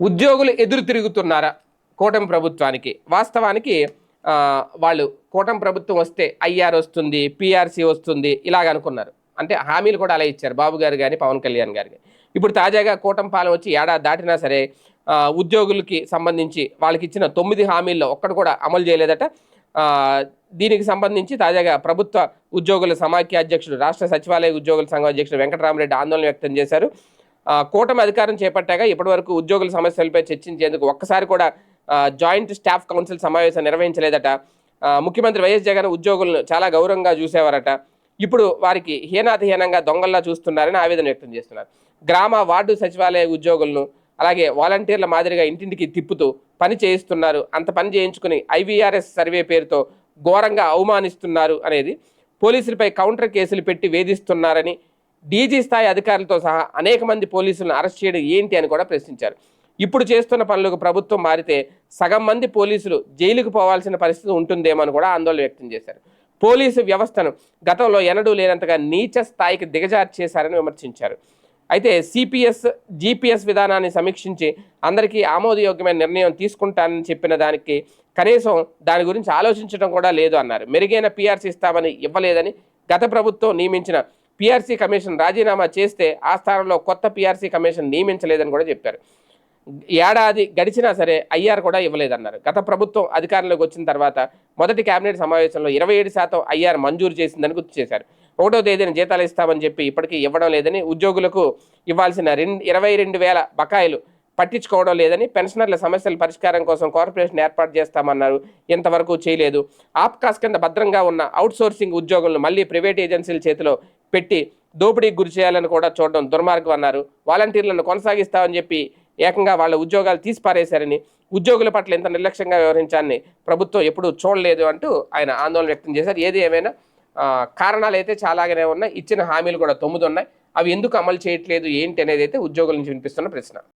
ఉద్యోగులు ఎదురు తిరుగుతున్నారా కూటమి ప్రభుత్వానికి? వాస్తవానికి వాళ్ళు కూటమి ప్రభుత్వం వస్తే ఐఆర్ వస్తుంది పిఆర్సీ వస్తుంది ఇలాగ అనుకున్నారు. అంటే హామీలు కూడా అలా ఇచ్చారు బాబు గారు కానీ పవన్ కళ్యాణ్ గారికి ఇప్పుడు తాజాగా కూటమి పాలన వచ్చి ఏడాది దాటినా సరే ఉద్యోగులకి సంబంధించి వాళ్ళకి ఇచ్చిన తొమ్మిది హామీల్లో ఒక్కడు కూడా అమలు చేయలేదట. దీనికి సంబంధించి తాజాగా ప్రభుత్వ ఉద్యోగుల సమాఖ్య అధ్యక్షుడు రాష్ట్ర సచివాలయ ఉద్యోగుల సంఘం అధ్యక్షుడు వెంకటరామరెడ్డి ఆందోళన వ్యక్తం చేశారు. కూటమి అధికారం చేపట్టాక ఇప్పటివరకు ఉద్యోగుల సమస్యలపై చర్చించేందుకు ఒక్కసారి కూడా జాయింట్ స్టాఫ్ కౌన్సిల్ సమావేశం నిర్వహించలేదట. ముఖ్యమంత్రి వైఎస్ జగన్ ఉద్యోగులను చాలా గౌరవంగా చూసేవారట. ఇప్పుడు వారికి హీనాతిహీనంగా దొంగల్లా చూస్తున్నారని ఆవేదన వ్యక్తం చేస్తున్నారు. గ్రామ వార్డు సచివాలయ ఉద్యోగులను అలాగే వాలంటీర్ల మాదిరిగా ఇంటింటికి తిప్పుతూ పని చేయిస్తున్నారు. అంత పని చేయించుకుని ఐవీఆర్ఎస్ సర్వే పేరుతో ఘోరంగా అవమానిస్తున్నారు అనేది పోలీసులపై కౌంటర్ కేసులు పెట్టి వేధిస్తున్నారని డీజీ స్థాయి అధికారులతో సహా అనేక మంది పోలీసులను అరెస్ట్ చేయడం ఏంటి అని కూడా ప్రశ్నించారు. ఇప్పుడు చేస్తున్న పనులకు ప్రభుత్వం మారితే సగం మంది పోలీసులు జైలుకు పోవాల్సిన పరిస్థితి ఉంటుందేమో అని కూడా ఆందోళన వ్యక్తం చేశారు. పోలీసు వ్యవస్థను గతంలో ఎన్నడూ లేనంతగా నీచ స్థాయికి దిగజారు చేశారని విమర్శించారు. అయితే సిపిఎస్ జీపీఎస్ విధానాన్ని సమీక్షించి అందరికీ ఆమోదయోగ్యమైన నిర్ణయం తీసుకుంటానని చెప్పిన దానికి కనీసం దాని గురించి ఆలోచించడం కూడా లేదు అన్నారు. మెరుగైన పీఆర్సీ ఇస్తామని ఇవ్వలేదని గత ప్రభుత్వం నియమించిన పిఆర్సీ కమిషన్ రాజీనామా చేస్తే ఆ స్థానంలో కొత్త పిఆర్సీ కమిషన్ నియమించలేదని కూడా చెప్పారు. ఏడాది గడిచినా సరే ఐఆర్ కూడా ఇవ్వలేదన్నారు. గత ప్రభుత్వం అధికారంలోకి వచ్చిన తర్వాత మొదటి కేబినెట్ సమావేశంలో ఇరవై ఏడు శాతం ఐఆర్ మంజూరు చేసిందని గుర్తు చేశారు. ఒకటో తేదీన జీతాలు ఇస్తామని చెప్పి ఇప్పటికీ ఇవ్వడం లేదని ఉద్యోగులకు ఇవ్వాల్సిన రెండు ఇరవై రెండు వేల బకాయిలు పట్టించుకోవడం లేదని పెన్షనర్ల సమస్యల పరిష్కారం కోసం కార్పొరేషన్ ఏర్పాటు చేస్తామన్నారు. ఇంతవరకు చేయలేదు. ఆప్కాస్ కింద భద్రంగా ఉన్న అవుట్సోర్సింగ్ ఉద్యోగులను మళ్ళీ ప్రైవేట్ ఏజెన్సీల చేతిలో పెట్టి దోపిడీకి గురి చేయాలని కూడా చూడడం దుర్మార్గం అన్నారు వాలంటీర్లను కొనసాగిస్తామని చెప్పి ఏకంగా వాళ్ళ ఉద్యోగాలు తీసిపారేశారని ఉద్యోగుల పట్ల ఎంత నిర్లక్ష్యంగా వ్యవహరించాలని ప్రభుత్వం ఎప్పుడూ చూడలేదు అంటూ ఆయన ఆందోళన వ్యక్తం చేశారు. ఏది ఏమైనా కారణాలు అయితే చాలాగానే ఉన్నాయి. ఇచ్చిన హామీలు కూడా తొమ్మిది ఉన్నాయి. అవి ఎందుకు అమలు చేయట్లేదు ఏంటి అనేది అయితే ఉద్యోగుల నుంచి వినిపిస్తున్న ప్రశ్న.